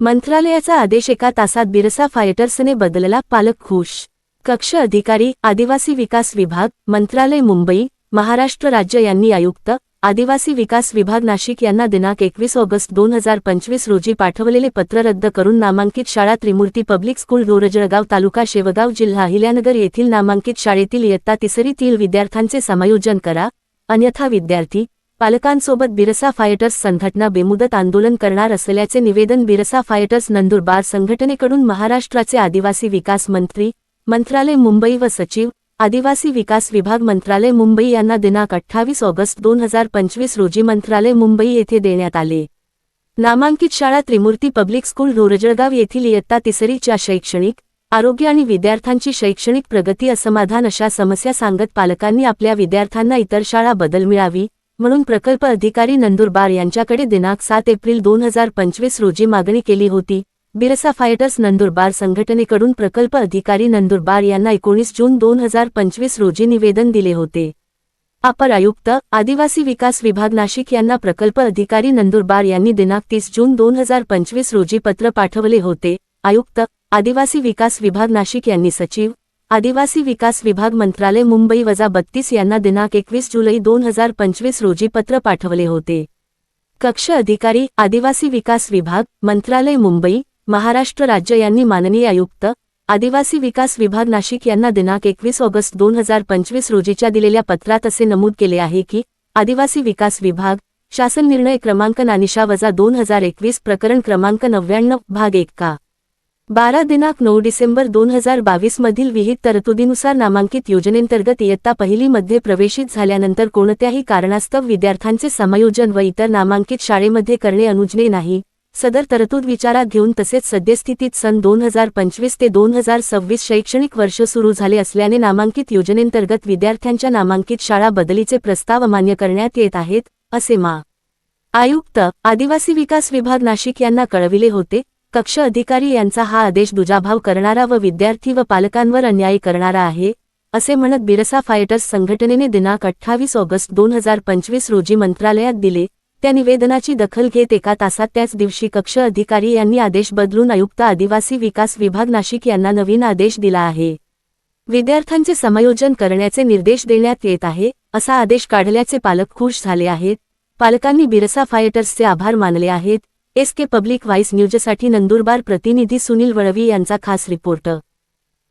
मंत्रालयाचा आदेश एका तासात बिरसा फायटर्सने बदलला. पालक खुश कक्ष अधिकारी आदिवासी विकास विभाग मंत्रालय मुंबई महाराष्ट्र राज्य यांनी आयुक्त आदिवासी विकास विभाग नाशिक यांना दिनांक एकवीस ऑगस्ट दोन हजार पंचवीस रोजी पाठवलेले पत्र रद्द करून नामांकित शाळा त्रिमूर्ती पब्लिक स्कूल रोरजळगाव तालुका शेवगाव जिल्हा हिल्यानगर येथील नामांकित शाळेतील इयत्ता तिसरीतील विद्यार्थ्यांचे समायोजन करा. अन्यथा विद्यार्थी पालकांसोबत बिरसा फायटर्स संघटना बेमुदत आंदोलन करणार असल्याचे निवेदन बिरसा फायटर्स नंदुरबार संघटनेकडून महाराष्ट्राचे आदिवासी विकास मंत्री मंत्रालय मुंबई व सचिव आदिवासी विकास विभाग मंत्रालय मुंबई यांना दिनांक अठ्ठावीस ऑगस्ट दोन हजार पंचवीस रोजी मंत्रालय मुंबई येथे देण्यात आले. नामांकित शाळा त्रिमूर्ती पब्लिक स्कूल रोरजळगाव येथील इयत्ता तिसरीच्या शैक्षणिक आरोग्य आणि विद्यार्थ्यांची शैक्षणिक प्रगती असमाधान अशा समस्या सांगत पालकांनी आपल्या विद्यार्थ्यांना इतर शाळा बदल मिळावी म्हणून प्रकल्प अधिकारी नंदुरबार यांच्याकडे दिनांक सात एप्रिल दोन हजार पंचवीस रोजी मागणी केली होती. बिरसा फायटर्स नंदुरबार संघटनेकडून प्रकल्प अधिकारी नंदुरबार यांना एकोणीस जून दोन हजार पंचवीस रोजी निवेदन दिले होते. अपर आयुक्त आदिवासी विकास विभाग नाशिक यांना प्रकल्प अधिकारी नंदुरबार यांनी दिनांक तीस जून दोन हजार पंचवीस रोजी पत्र पाठवले होते. आयुक्त आदिवासी विकास विभाग नाशिक यांनी सचिव आदिवासी विकास विभाग मंत्रालय मुंबई वजा बत्तीस यांना दिनांक एकवीस जुलै दोन हजार पंचवीस रोजी पत्र पाठवले होते. कक्ष अधिकारी आदिवासी विकास विभाग मंत्रालय मुंबई महाराष्ट्र राज्य यांनी माननीय आयुक्त आदिवासी विकास विभाग नाशिक यांना दिनांक एकवीस ऑगस्ट दोन हजार पंचवीस रोजीच्या दिलेल्या पत्रात असे नमूद केले आहे की आदिवासी विकास विभाग शासन निर्णय क्रमांक नानिशा वजा दोन हजार एकवीस प्रकरण क्रमांक नव्याण्णव भाग एक का? बारा दिनांक नऊ डिसेंबर दोन हजार बावीस मधील विहित तरतुदीनुसार नामांकित योजनेंतर्गत इयत्ता पहिलीमध्ये प्रवेशित झाल्यानंतर कोणत्याही कारणास्तव विद्यार्थ्यांचे समायोजन व इतर नामांकित शाळेमध्ये करणे अनुजने नाही. सदर तरतूद विचारात घेऊन तसेच सद्यस्थितीत सन दोन हजार पंचवीस ते दोन हजार सव्वीस शैक्षणिक वर्ष सुरू झाले असल्याने नामांकित योजनेंतर्गत विद्यार्थ्यांच्या नामांकित शाळा बदलीचे प्रस्ताव मान्य करण्यात येत आहेत असे मा. आयुक्त आदिवासी विकास विभाग नाशिक यांना कळविले होते कक्ष अधिकारी यांचा हा आदेश दुजाभाव करणारा व विद्यार्थी व पालकांवर अन्याय करणारा आहे असे म्हणत बिरसा फायटर्स संघटनेने दिनांक अठ्ठावीस ऑगस्ट दोन हजार पंचवीस रोजी मंत्रालयात दिले. त्या निवेदनाची दखल घेत एका तासात त्याच दिवशी कक्ष अधिकारी यांनी आदेश बदलून आयुक्त आदिवासी विकास विभाग नाशिक यांना नवीन आदेश दिला आहे. विद्यार्थ्यांचे समायोजन करण्याचे निर्देश देण्यात येत आहे असा आदेश काढल्याचे पालक खुश झाले आहेत. पालकांनी बिरसा फायटर्सचे आभार मानले आहेत. एस के पब्लिक व्हाईस न्यूजसाठी नंदुरबार प्रतिनिधी सुनील वळवी यांचा खास रिपोर्ट.